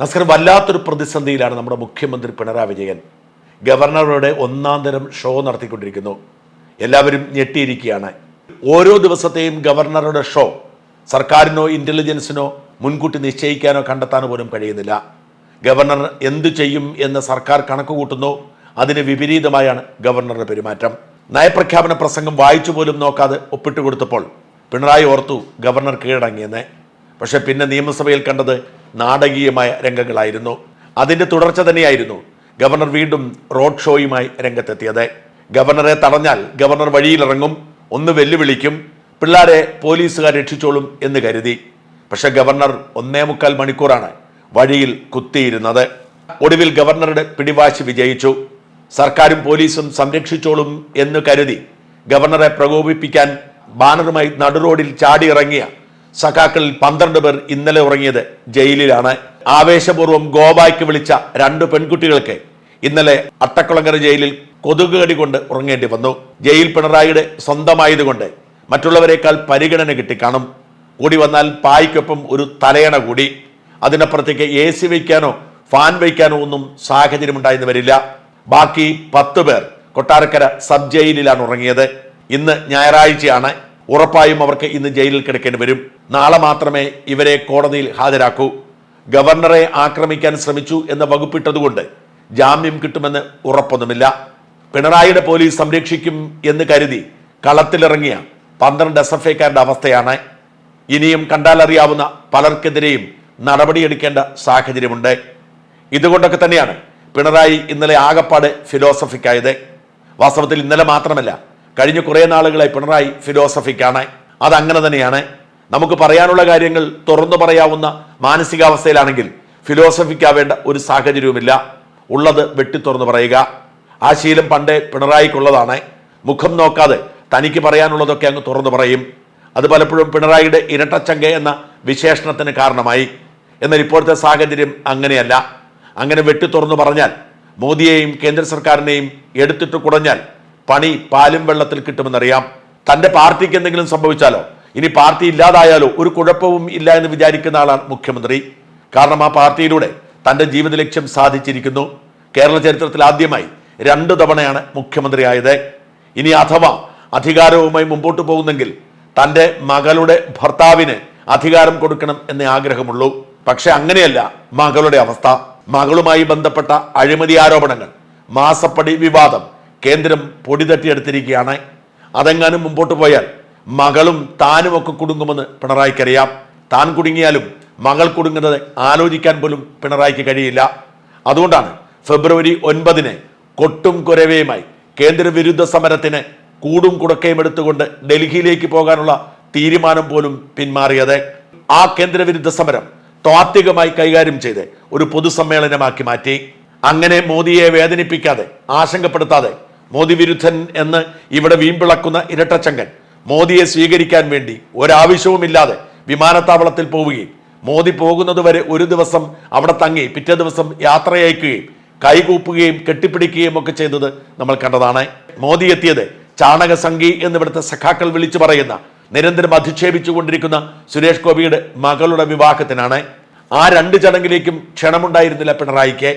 നസ്കർ വല്ലാത്തൊരു പ്രതിസന്ധിയിലാണ് നമ്മുടെ മുഖ്യമന്ത്രി പിണറായി വിജയൻ. ഗവർണറുടെ ഒന്നാം തരം ഷോ നടത്തിക്കൊണ്ടിരിക്കുന്നു. എല്ലാവരും ഞെട്ടിയിരിക്കുകയാണ്. ഓരോ ദിവസത്തെയും ഗവർണറുടെ ഷോ സർക്കാരിനോ ഇന്റലിജൻസിനോ മുൻകൂട്ടി നിശ്ചയിക്കാനോ കണ്ടെത്താനോ പോലും കഴിയുന്നില്ല. ഗവർണർ എന്തു ചെയ്യും എന്ന് സർക്കാർ കണക്ക് കൂട്ടുന്നു അതിന് വിപരീതമായാണ് ഗവർണറുടെ പെരുമാറ്റം. നയപ്രഖ്യാപന പ്രസംഗം വായിച്ചു പോലും നോക്കാതെ ഒപ്പിട്ട് കൊടുത്തപ്പോൾ പിണറായി ഓർത്തു ഗവർണർ കീഴടങ്ങിയെന്ന്. പക്ഷേ പിന്നെ നിയമസഭയിൽ കണ്ടത് നാടകീയമായ രംഗങ്ങളായിരുന്നു. അതിന്റെ തുടർച്ച തന്നെയായിരുന്നു ഗവർണർ വീണ്ടും റോഡ് ഷോയുമായി രംഗത്തെത്തിയത്. ഗവർണറെ തടഞ്ഞാൽ ഗവർണർ വഴിയിലിറങ്ങും ഒന്ന് വെല്ലുവിളിക്കും പിള്ളാരെ പോലീസുകാർ രക്ഷിച്ചോളും എന്ന് കരുതി. പക്ഷെ ഗവർണർ ഒന്നേ മുക്കാൽ മണിക്കൂറാണ് വഴിയിൽ കുത്തിയിരുന്നത്. ഒടുവിൽ ഗവർണറുടെ പിടിവാശി വിജയിച്ചു. സർക്കാരും പോലീസും സംരക്ഷിച്ചോളും എന്ന് കരുതി ഗവർണറെ പ്രകോപിപ്പിക്കാൻ ബാനറുമായി നടുറോഡിൽ ചാടിയിറങ്ങിയ സഖാക്കളിൽ പന്ത്രണ്ട് പേർ ഇന്നലെ ഉറങ്ങിയത് ജയിലിലാണ്. ആവേശപൂർവം ഗോവായ്ക്ക് വിളിച്ച രണ്ട് പെൺകുട്ടികൾക്ക് ഇന്നലെ അട്ടക്കുളങ്ങര ജയിലിൽ കൊതുക് കടി കൊണ്ട് ഉറങ്ങേണ്ടി വന്നു. ജയിൽ പിണറായിയുടെ സ്വന്തമായതുകൊണ്ട് മറ്റുള്ളവരെക്കാൾ പരിഗണന കിട്ടി കാണും കൂടി വന്നാൽ പായ്ക്കൊപ്പം ഒരു തലയണ കൂടി. അതിനപ്പുറത്തേക്ക് എ സി വയ്ക്കാനോ ഫാൻ വയ്ക്കാനോ ഒന്നും സാഹചര്യമുണ്ടായെന്ന് വരില്ല. ബാക്കി പത്ത് പേർ കൊട്ടാരക്കര സബ് ജയിലിലാണ് ഉറങ്ങിയത്. ഇന്ന് ഞായറാഴ്ചയാണ് ഉറപ്പായും അവർക്ക് ഇന്ന് ജയിലിൽ കിടക്കേണ്ടി വരും. നാളെ മാത്രമേ ഇവരെ കോടതിയിൽ ഹാജരാക്കൂ. ഗവർണറെ ആക്രമിക്കാൻ ശ്രമിച്ചു എന്ന് വകുപ്പിട്ടതുകൊണ്ട് ജാമ്യം കിട്ടുമെന്ന് ഉറപ്പൊന്നുമില്ല. പിണറായിയുടെ പോലീസ് സംരക്ഷിക്കും എന്ന് കരുതി കളത്തിലിറങ്ങിയ പന്ത്രണ്ട് എസ് എഫ് ഐക്കാരുടെ അവസ്ഥയാണ്. ഇനിയും കണ്ടാലറിയാവുന്ന പലർക്കെതിരെയും നടപടിയെടുക്കേണ്ട സാഹചര്യമുണ്ട്. ഇതുകൊണ്ടൊക്കെ തന്നെയാണ് പിണറായി ഇന്നലെ ആകപ്പാട് ഫിലോസഫിക്കായത്. വാസ്തവത്തിൽ ഇന്നലെ മാത്രമല്ല കഴിഞ്ഞ കുറേ നാളുകളായി പിണറായി ഫിലോസഫിക്കാണ്. അതങ്ങനെ തന്നെയാണ്. നമുക്ക് പറയാനുള്ള കാര്യങ്ങൾ തുറന്നു പറയാവുന്ന മാനസികാവസ്ഥയിലാണെങ്കിൽ ഫിലോസഫിക്കാവേണ്ട ഒരു സാഹചര്യവുമില്ല. ഉള്ളത് വെട്ടി പറയുക. ആ ശീലം പണ്ടേ പിണറായിക്കുള്ളതാണ്. മുഖം നോക്കാതെ തനിക്ക് പറയാനുള്ളതൊക്കെ അങ്ങ് തുറന്നു പറയും. അത് പലപ്പോഴും പിണറായിയുടെ ഇരട്ടച്ചങ്ക എന്ന വിശേഷണത്തിന് കാരണമായി. എന്നാൽ ഇപ്പോഴത്തെ സാഹചര്യം അങ്ങനെയല്ല. അങ്ങനെ വെട്ടി പറഞ്ഞാൽ മോദിയെയും കേന്ദ്ര സർക്കാരിനെയും എടുത്തിട്ട് കുടഞ്ഞാൽ പണി പാലും വെള്ളത്തിൽ കിട്ടുമെന്നറിയാം. തന്റെ പാർട്ടിക്ക് എന്തെങ്കിലും സംഭവിച്ചാലോ? ഇനി പാർട്ടി ഇല്ലാതായാലോ ഒരു കുഴപ്പവും ഇല്ല എന്ന് വിചാരിക്കുന്ന ആളാണ് മുഖ്യമന്ത്രി. കാരണം ആ പാർട്ടിയിലൂടെ തന്റെ ജീവിത ലക്ഷ്യം സാധിച്ചിരിക്കുന്നു. കേരള ചരിത്രത്തിൽ ആദ്യമായി രണ്ട് തവണയാണ് മുഖ്യമന്ത്രിയായത് ഇനി അഥവാ അധികാരവുമായി മുമ്പോട്ട് പോകുന്നെങ്കിൽ തന്റെ മകളുടെ ഭർത്താവിന് അധികാരം കൊടുക്കണം എന്നേ ആഗ്രഹമുള്ളൂ. പക്ഷെ അങ്ങനെയല്ല മകളുടെ അവസ്ഥ. മകളുമായി ബന്ധപ്പെട്ട അഴിമതി ആരോപണങ്ങൾ മാസപ്പടി വിവാദം കേന്ദ്രം പൊടിതട്ടിയെടുത്തിരിക്കുകയാണ്. അതെങ്ങാനും മുമ്പോട്ട് പോയാൽ മകളും താനും ഒക്കെ കുടുങ്ങുമെന്ന് പിണറായിക്കറിയാം. താൻ കുടുങ്ങിയാലും മകൾ കുടുങ്ങുന്നത് ആലോചിക്കാൻ പോലും പിണറായിക്ക് കഴിയില്ല. അതുകൊണ്ടാണ് ഫെബ്രുവരി ഒൻപതിന് കൊട്ടും കുരവയുമായി കേന്ദ്രവിരുദ്ധ സമരത്തിന് കൂടും കുടക്കയും എടുത്തുകൊണ്ട് ഡൽഹിയിലേക്ക് പോകാനുള്ള തീരുമാനം പോലും പിന്മാറിയത്. ആ കേന്ദ്രവിരുദ്ധ സമരം താത്വികമായി കൈകാര്യം ചെയ്ത് ഒരു പൊതുസമ്മേളനമാക്കി മാറ്റി. അങ്ങനെ മോദിയെ വേദനിപ്പിക്കാതെ ആശങ്കപ്പെടുത്താതെ മോദി വിരുദ്ധൻ എന്ന് ഇവിടെ വീമ്പിളക്കുന്ന ഇരട്ടച്ചങ്കൻ മോദിയെ സ്വീകരിക്കാൻ വേണ്ടി ഒരാവശ്യവുമില്ലാതെ വിമാനത്താവളത്തിൽ പോവുകയും മോദി പോകുന്നത് വരെ ഒരു ദിവസം അവിടെ തങ്ങി പിറ്റേ ദിവസം യാത്രയയക്കുകയും കൈകൂപ്പുകയും കെട്ടിപ്പിടിക്കുകയും ഒക്കെ ചെയ്തത് നമ്മൾ കണ്ടതാണ്. മോദി എത്തിയത് ചാണകസംഖി എന്നിവിടുത്തെ സഖാക്കൾ വിളിച്ചു പറയുന്ന നിരന്തരം അധിക്ഷേപിച്ചു കൊണ്ടിരിക്കുന്ന സുരേഷ് ഗോപിയുടെ മകളുടെ വിവാഹത്തിനാണ്. ആ രണ്ട് ചടങ്ങിലേക്കും ക്ഷണമുണ്ടായിരുന്നില്ല പിണറായിക്ക്.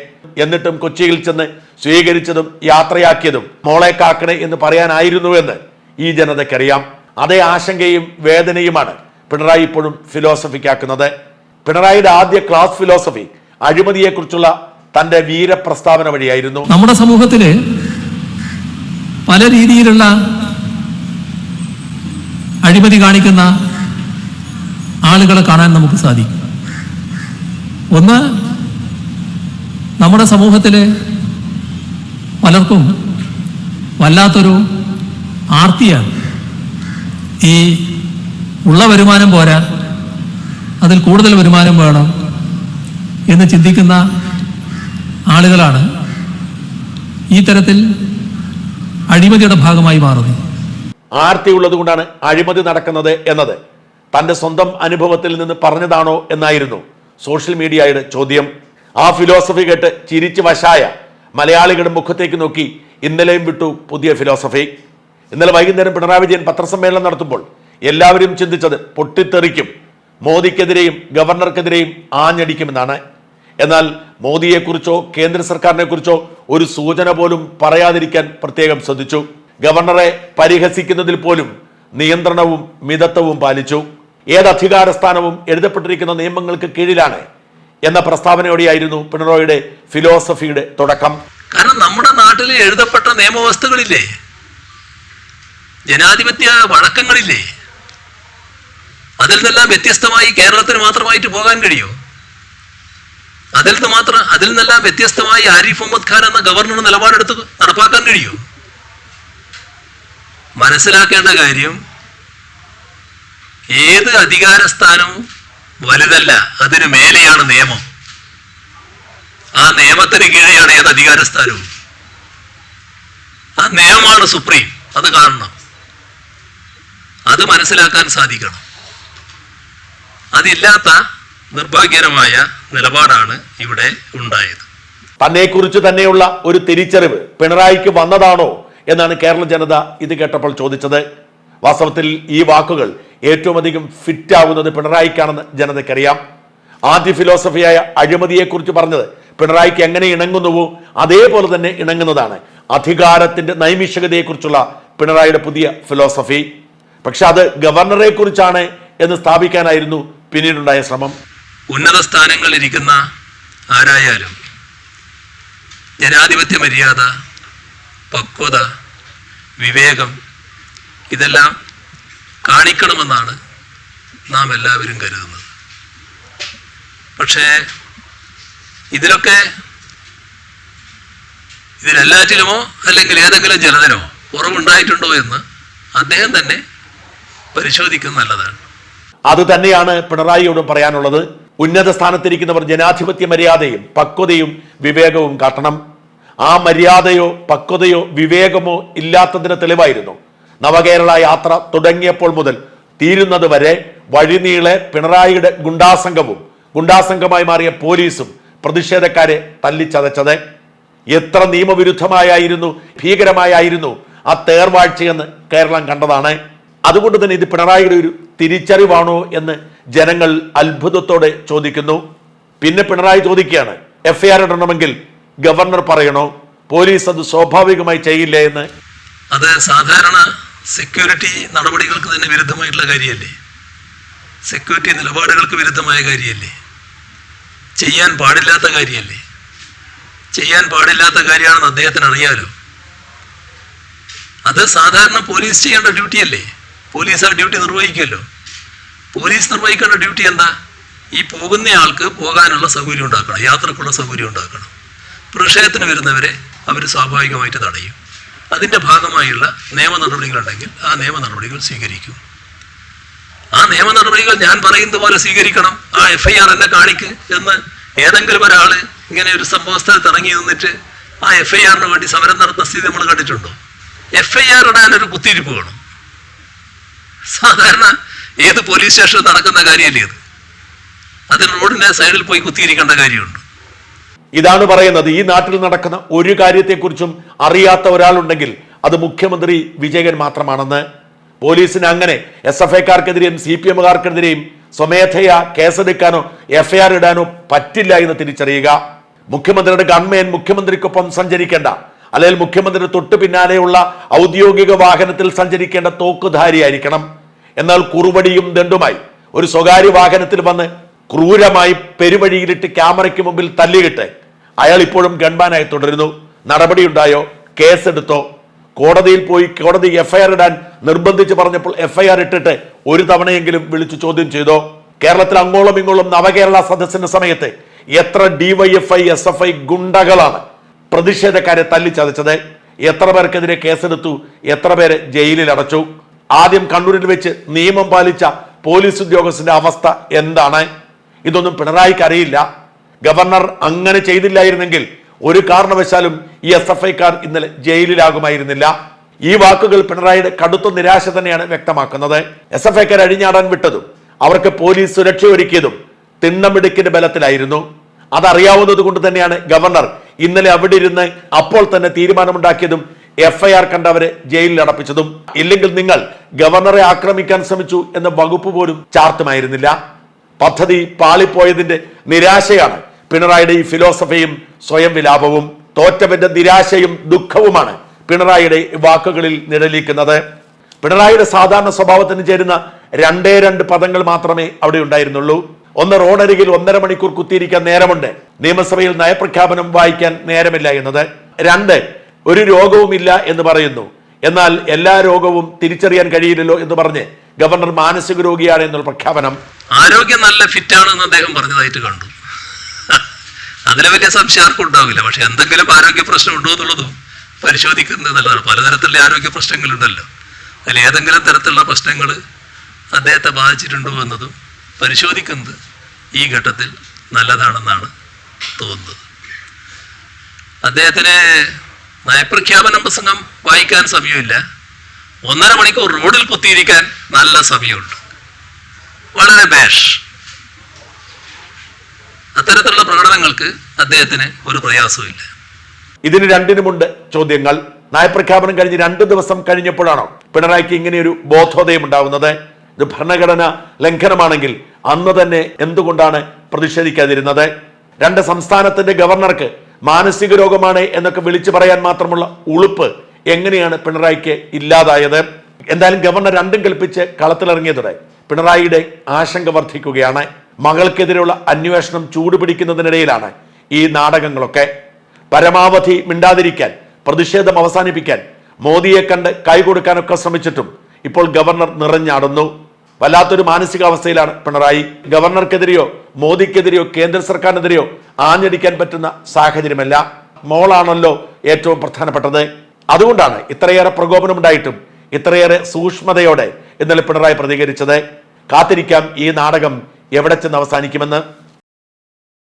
എന്നിട്ടും കൊച്ചിയിൽ ചെന്ന് സ്വീകരിച്ചതും യാത്രയാക്കിയതും മോളെ കാക്കണേ എന്ന് പറയാനായിരുന്നുവെന്ന് ഈ ജനതയ്ക്കറിയാം. അതേ ആശങ്കയും വേദനയുമാണ് പിണറായി ഇപ്പോഴും ഫിലോസഫിക്കാക്കുന്നത് പിണറായിയുടെ ആദ്യ ക്ലാസ് ഫിലോസഫി അഴിമതിയെക്കുറിച്ചുള്ള തന്റെ വീരപ്രസ്താവന വഴിയായിരുന്നു. നമ്മുടെ സമൂഹത്തിലെ പല രീതിയിലുള്ള അഴിമതി കാണിക്കുന്ന ആളുകളെ കാണാൻ നമുക്ക് സാധിക്കും. ഒന്ന് നമ്മുടെ സമൂഹത്തിലെ പലർക്കും വല്ലാത്തൊരു ആർത്തിയാണ്. ഈ ഉള്ള വരുമാനം പോരാ? അതിൽ കൂടുതൽ വരുമാനം വേണം എന്ന് ചിന്തിക്കുന്ന ആളുകളാണ് ഈ തരത്തിൽ അഴിമതിയുടെ ഭാഗമായി മാറുന്നത്. ആർത്തി ഉള്ളതുകൊണ്ടാണ് അഴിമതി നടക്കുന്നത് എന്നത്. തന്റെ സ്വന്തം അനുഭവത്തിൽ നിന്ന് പറഞ്ഞതാണോ എന്നായിരുന്നു സോഷ്യൽ മീഡിയയുടെ ചോദ്യം. ആ ഫിലോസഫി കേട്ട് ചിരിച്ചു വശായ മലയാളികളുടെ മുഖത്തേക്ക് നോക്കി ഇന്നലെയും വിട്ടു പുതിയ ഫിലോസഫി. ഇന്നലെ വൈകുന്നേരം പിണറായി വിജയൻ പത്രസമ്മേളനം നടത്തുമ്പോൾ എല്ലാവരും ചിന്തിച്ചത് പൊട്ടിത്തെറിക്കും. മോദിക്കെതിരെയും ഗവർണർക്കെതിരെയും ആഞ്ഞടിക്കുമെന്നാണ്. എന്നാൽ മോദിയെക്കുറിച്ചോ കേന്ദ്ര സർക്കാരിനെ കുറിച്ചോ ഒരു സൂചന പോലും പറയാതിരിക്കാൻ പ്രത്യേകം ശ്രദ്ധിച്ചു. ഗവർണറെ പരിഹസിക്കുന്നതിൽ പോലും നിയന്ത്രണവും മിതത്വവും പാലിച്ചു. ഏത് അധികാരസ്ഥാനവും എഴുതപ്പെട്ടിരിക്കുന്ന നിയമങ്ങൾക്ക് കീഴിലാണ് എന്ന പ്രസ്താവനയോടെയായിരുന്നു പിണറായിയുടെ ഫിലോസഫിയുടെ തുടക്കം. കാരണം നമ്മുടെ നാട്ടിൽ എഴുതപ്പെട്ട നിയമവ്യവസ്ഥകളില്ലേ? ജനാധിപത്യ വഴക്കങ്ങളില്ലേ? അതിൽ നിന്നെല്ലാം വ്യത്യസ്തമായി കേരളത്തിന് മാത്രമായിട്ട് പോകാൻ കഴിയോ? അതിൽ നിന്ന് മാത്രം അതിൽ നിന്നെല്ലാം വ്യത്യസ്തമായി ആരിഫ് മുഹമ്മദ് ഖാൻ എന്ന ഗവർണർ നിലപാടെടുത്ത് നടപ്പാക്കാൻ കഴിയോ? മനസ്സിലാക്കേണ്ട കാര്യം ഏത് അധികാര സ്ഥാനവും വലുതല്ല അതിനു മേലെയാണ് നിയമം. ആ നിയമത്തിന് കീഴെയാണ് ഏത് അധികാര സ്ഥാനവും ആ നിയമമാണ് സുപ്രീം അത് കാണണം. അത് മനസ്സിലാക്കാൻ സാധിക്കണം. അതില്ലാത്ത നിർഭാഗ്യകരമായ നിലപാടാണ് ഇവിടെ ഉണ്ടായത്. തന്നെക്കുറിച്ച് തന്നെയുള്ള ഒരു തിരിച്ചറിവ് പിണറായിക്ക് വന്നതാണോ എന്നാണ് കേരള ജനത ഇത് കേട്ടപ്പോൾ ചോദിച്ചത്. വാസ്തവത്തിൽ ഈ വാക്കുകൾ ഏറ്റവും അധികം ഫിറ്റ് ആവുന്നത് പിണറായിക്കാണെന്ന് ജനതയ്ക്കറിയാം. ആദ്യ ഫിലോസഫിയായ അഴിമതിയെക്കുറിച്ച് പറഞ്ഞത് പിണറായിക്ക് എങ്ങനെ ഇണങ്ങുന്നുവോ അതേപോലെ തന്നെ ഇണങ്ങുന്നതാണ്. അധികാരത്തിന്റെ നൈമിഷികതയെക്കുറിച്ചുള്ള പിണറായിയുടെ പുതിയ ഫിലോസഫി പക്ഷെ അത് ഗവർണറെ കുറിച്ചാണ് എന്ന് സ്ഥാപിക്കാനായിരുന്നു പിന്നീടുണ്ടായ ശ്രമം. ഉന്നത സ്ഥാനങ്ങളിലിരിക്കുന്ന ആരായാലും ജനാധിപത്യ മര്യാദ പക്വത വിവേകം ഇതെല്ലാം കാണിക്കണമെന്നാണ് നാം എല്ലാവരും കരുതുന്നത്. പക്ഷേ ഇതിലൊക്കെ ഇതിലെല്ലാറ്റിലുമോ അല്ലെങ്കിൽ ഏതെങ്കിലും ജനതനോ കുറവുണ്ടായിട്ടുണ്ടോ എന്ന് അദ്ദേഹം തന്നെ പരിശോധിക്കുന്നത് നല്ലതാണ്. അത് തന്നെയാണ് പിണറായിയോടും പറയാനുള്ളത്. ഉന്നത സ്ഥാനത്തിരിക്കുന്നവർ ജനാധിപത്യ മര്യാദയും പക്വതയും വിവേകവും കാട്ടണം. ആ മര്യാദയോ പക്വതയോ വിവേകമോ ഇല്ലാത്തതിന് തെളിവായിരുന്നു. നവകേരള യാത്ര തുടങ്ങിയപ്പോൾ മുതൽ തീരുന്നത് വരെ വഴിനീളെ പിണറായിയുടെ ഗുണ്ടാസംഘവും ഗുണ്ടാസംഘമായി മാറിയ പോലീസും പ്രതിഷേധക്കാരെ തല്ലിച്ചതച്ചത്. എത്ര നിയമവിരുദ്ധമായായിരുന്നു ഭീകരമായായിരുന്നു ആ തേർവാഴ്ചയെന്ന് കേരളം കണ്ടതാണ്. അതുകൊണ്ട് തന്നെ ഇത് പിണറായിയുടെ ഒരു തിരിച്ചറിവാണോ എന്ന് ജനങ്ങൾ അത്ഭുതത്തോടെ ചോദിക്കുന്നു. പിന്നെ പിണറായി ചോദിക്കുകയാണ് എഫ്ഐആർ ഇടണമെങ്കിൽ ഗവർണർ പറയണോ? പോലീസ് അത് സ്വാഭാവികമായി ചെയ്യില്ല എന്ന്? അത് സാധാരണ സെക്യൂരിറ്റി നടപടികൾക്ക് തന്നെ വിരുദ്ധമായിട്ടുള്ള കാര്യമല്ലേ? സെക്യൂരിറ്റി നിലപാടുകൾക്ക് വിരുദ്ധമായ കാര്യമല്ലേ? ചെയ്യാൻ പാടില്ലാത്ത കാര്യമല്ലേ? ചെയ്യാൻ പാടില്ലാത്ത കാര്യമാണെന്ന് അദ്ദേഹത്തിന് അറിയാലോ? അത് സാധാരണ പോലീസ് ചെയ്യേണ്ട ഡ്യൂട്ടിയല്ലേ പോലീസ് ആ ഡ്യൂട്ടി നിർവഹിക്കുമല്ലോ. പോലീസ് നിർവഹിക്കേണ്ട ഡ്യൂട്ടി എന്താ? ഈ പോകുന്ന ആൾക്ക് പോകാനുള്ള സൗകര്യം ഉണ്ടാക്കണം യാത്രക്കുള്ള സൗകര്യം ഉണ്ടാക്കണം. പ്രതിഷേധത്തിന് വരുന്നവരെ അവർ സ്വാഭാവികമായിട്ട് തടയും. അതിന്റെ ഭാഗമായുള്ള നിയമ നടപടികളുണ്ടെങ്കിൽ ആ നിയമ നടപടികൾ സ്വീകരിക്കും. ആ നിയമ നടപടികൾ ഞാൻ പറയുന്നത് പോലെ സ്വീകരിക്കണം. ആ എഫ് ഐ ആർ എന്നെ കാണിക്ക് എന്ന് ഏതെങ്കിലും ഒരാൾ ഇങ്ങനെ ഒരു സംഭവ സ്ഥലത്ത് ഇറങ്ങി നിന്നിട്ട് ആ എഫ് ഐ ആറിന് വേണ്ടി സമരം നടത്തുന്ന സ്ഥിതി നമ്മൾ കണ്ടിട്ടുണ്ടോ? എഫ് ഐ ആർ ഇടാൻ ഒരു കുത്തിയിരിപ്പ് വേണം. സാധാരണ ഏത് പോലീസ് സ്റ്റേഷനിൽ നടക്കുന്ന കാര്യമല്ലേ ഇത്? അത് റോഡിന്റെ സൈഡിൽ പോയി കുത്തിയിരിക്കേണ്ട കാര്യമുണ്ട്. ഇതാണ് പറയുന്നത്. ഈ നാട്ടിൽ നടക്കുന്ന ഒരു കാര്യത്തെക്കുറിച്ചും അറിയാത്ത ഒരാളുണ്ടെങ്കിൽ അത് മുഖ്യമന്ത്രി വിജയൻ മാത്രമാണെന്ന്. പോലീസിന് അങ്ങനെ എസ് എഫ് ഐക്കാർക്കെതിരെയും സി പി എമ്മുകാർക്കെതിരെയും സ്വമേധയാ കേസെടുക്കാനോ എഫ് ഐ ആർ ഇടാനോ പറ്റില്ല എന്ന് തിരിച്ചറിയുക. മുഖ്യമന്ത്രിയുടെ ഗൺമേൻ മുഖ്യമന്ത്രിക്കൊപ്പം സഞ്ചരിക്കേണ്ട. അല്ലെങ്കിൽ മുഖ്യമന്ത്രിയുടെ തൊട്ട് പിന്നാലെയുള്ള ഔദ്യോഗിക വാഹനത്തിൽ സഞ്ചരിക്കേണ്ട തോക്കുധാരിയായിരിക്കണം. എന്നാൽ കുറുവടിയും ദണ്ടുമായി ഒരു സ്വകാര്യ വാഹനത്തിൽ വന്ന് ക്രൂരമായി പെരുവഴിയിലിട്ട് ക്യാമറയ്ക്ക് മുമ്പിൽ തല്ലിയിട്ട് അയാൾ ഇപ്പോഴും ഗൺമാനായി തുടരുന്നു. നടപടിയുണ്ടായോ? കേസെടുത്തോ? കോടതിയിൽ പോയി കോടതി എഫ്ഐആർ ഇടാൻ നിർബന്ധിച്ച് പറഞ്ഞപ്പോൾ എഫ്ഐആർ ഇട്ടിട്ട് ഒരു തവണയെങ്കിലും വിളിച്ചു ചോദ്യം ചെയ്തോ? കേരളത്തിൽ അങ്ങോളം ഇങ്ങോളം നവകേരള സദസ്സിന്റെ സമയത്ത് എത്ര ഡിവൈഎഫ്ഐ എസ് എഫ് ഐ ഗുണ്ടകളാണ്. പ്രതിഷേധക്കാരെ തല്ലിച്ചതച്ചത് എത്ര പേർക്കെതിരെ കേസെടുത്തു എത്ര പേരെ ജയിലിൽ അടച്ചു ആദ്യം കണ്ണൂരിൽ വെച്ച് നിയമം പാലിച്ച പോലീസ് ഉദ്യോഗസ്ഥന്റെ അവസ്ഥ എന്താണ്? ഇതൊന്നും പിണറായിക്ക് അറിയില്ല. ഗവർണർ അങ്ങനെ ചെയ്തില്ലായിരുന്നെങ്കിൽ ഒരു കാരണവശാലും ഈ എസ് എഫ് ഐക്കാർ ഇന്നലെ ജയിലിലാകുമായിരുന്നില്ല. ഈ വാക്കുകൾ പിണറായിയുടെ കടുത്ത നിരാശ തന്നെയാണ് വ്യക്തമാക്കുന്നത്. എസ് എഫ് ഐക്കാർ അഴിഞ്ഞാടാൻ വിട്ടതും അവർക്ക് പോലീസ് സുരക്ഷ ഒരുക്കിയതും തിണ്ണമിടുക്കിന്റെ ബലത്തിലായിരുന്നു. അതറിയാവുന്നത് കൊണ്ട് തന്നെയാണ് ഗവർണർ ഇന്നലെ അവിടെ ഇരുന്ന് അപ്പോൾ തന്നെ തീരുമാനമുണ്ടാക്കിയതും എഫ്ഐആർ കണ്ടവരെ ജയിലിൽ അടപ്പിച്ചതും. ഇല്ലെങ്കിൽ നിങ്ങൾ ഗവർണറെ ആക്രമിക്കാൻ ശ്രമിച്ചു എന്ന വകുപ്പ് പോലും ചാർത്തുമായിരുന്നില്ല. പദ്ധതി പാളിപ്പോയതിന്റെ നിരാശയാണ് പിണറായിയുടെ ഈ ഫിലോസഫിയും സ്വയം വിലാപവും. തോറ്റവന്റെ നിരാശയും ദുഃഖവുമാണ് പിണറായിയുടെ വാക്കുകളിൽ നിഴലിക്കുന്നത്. പിണറായിയുടെ സാധാരണ സ്വഭാവത്തിന് ചേരുന്ന രണ്ടേ രണ്ട് പദങ്ങൾ മാത്രമേ അവിടെ ഉണ്ടായിരുന്നുള്ളൂ. ഒന്ന് റോഡരികിൽ ഒന്നര മണിക്കൂർ കുത്തിയിരിക്കാൻ നേരമുണ്ട്. നിയമസഭയിൽ നയപ്രഖ്യാപനം വായിക്കാൻ നേരമില്ല എന്നത്. രണ്ട് ഒരു രോഗവുമില്ല എന്ന് പറയുന്നു. എന്നാൽ എല്ലാ രോഗവും തിരിച്ചറിയാൻ കഴിയില്ലല്ലോ എന്ന് പറഞ്ഞ് ഗവർണർ മാനസിക രോഗിയാണ് എന്നുള്ള പ്രഖ്യാപനം. ആരോഗ്യം നല്ല ഫിറ്റ് ആണെന്ന് അദ്ദേഹം പറഞ്ഞതായിട്ട് കണ്ടു. അതിലെ വലിയ സംശയം ആർക്കും ഉണ്ടാവില്ല. പക്ഷെ എന്തെങ്കിലും ആരോഗ്യ പ്രശ്നം ഉണ്ടോ എന്നുള്ളതും പരിശോധിക്കുന്നത് നല്ലതാണ്. പലതരത്തിലുള്ള ആരോഗ്യ പ്രശ്നങ്ങളുണ്ടല്ലോ. അതിൽ ഏതെങ്കിലും തരത്തിലുള്ള പ്രശ്നങ്ങൾ അദ്ദേഹത്തെ ബാധിച്ചിട്ടുണ്ടോ എന്നതും പരിശോധിക്കുന്നത് ഈ ഘട്ടത്തിൽ നല്ലതാണെന്നാണ് തോന്നുന്നത്. അദ്ദേഹത്തിന് നയപ്രഖ്യാപന പ്രസംഗം വായിക്കാൻ സമയമില്ല. ഒന്നര മണിക്കൂർ റോഡിൽ കുത്തിയിരിക്കാൻ നല്ല സമയമുണ്ട്. വളരെ ബാഷ്. അത്തരത്തിലുള്ള പ്രകടനങ്ങൾക്ക് അദ്ദേഹത്തിന് ഒരു പ്രയാസവുമില്ല. ഇതിന് രണ്ടിനുമുണ്ട് ചോദ്യങ്ങൾ. നയപ്രഖ്യാപനം കഴിഞ്ഞ് രണ്ട് ദിവസം കഴിഞ്ഞപ്പോഴാണോ പിണറായിക്ക് ഇങ്ങനെയൊരു ബോധോദയം ഉണ്ടാകുന്നത് ഇത് ഭരണഘടന ലംഘനമാണെങ്കിൽ അന്ന് തന്നെ എന്തുകൊണ്ടാണ് പ്രതിഷേധിക്കാതിരുന്നത്? രണ്ട് സംസ്ഥാനത്തിന്റെ ഗവർണർക്ക് മാനസിക രോഗമാണ് എന്നൊക്കെ വിളിച്ചു പറയാൻ മാത്രമുള്ള ഉളുപ്പ് എങ്ങനെയാണ് പിണറായിക്ക് ഇല്ലാതായത്? എന്തായാലും ഗവർണർ രണ്ടും കൽപ്പിച്ച് കളത്തിലിറങ്ങിയതോടെ പിണറായിയുടെ ആശങ്ക വർദ്ധിക്കുകയാണ്. മകൾക്കെതിരെയുള്ള അന്വേഷണം ചൂടുപിടിക്കുന്നതിനിടയിലാണ് ഈ നാടകങ്ങളൊക്കെ. പരമാവധി മിണ്ടാതിരിക്കാൻ പ്രതിഷേധം അവസാനിപ്പിക്കാൻ മോദിയെ കണ്ട് കൈകൊടുക്കാനൊക്കെ ശ്രമിച്ചിട്ടും ഇപ്പോൾ ഗവർണർ നിറഞ്ഞാടുന്നു. വല്ലാത്തൊരു മാനസികാവസ്ഥയിലാണ് പിണറായി. ഗവർണർക്കെതിരെയോ മോദിക്കെതിരെയോ കേന്ദ്ര സർക്കാരിനെതിരെയോ ആഞ്ഞടിക്കാൻ പറ്റുന്ന സാഹചര്യമല്ല മോളാണല്ലോ ഏറ്റവും പ്രധാനപ്പെട്ടത്. അതുകൊണ്ടാണ് ഇത്രയേറെ പ്രകോപനമുണ്ടായിട്ടും ഇത്രയേറെ സൂക്ഷ്മതയോടെ ഇന്നലെ പിണറായി പ്രതികരിച്ചത്. കാത്തിരിക്കാം ഈ നാടകം എവിടെ ചെന്ന് അവസാനിക്കുമെന്ന്.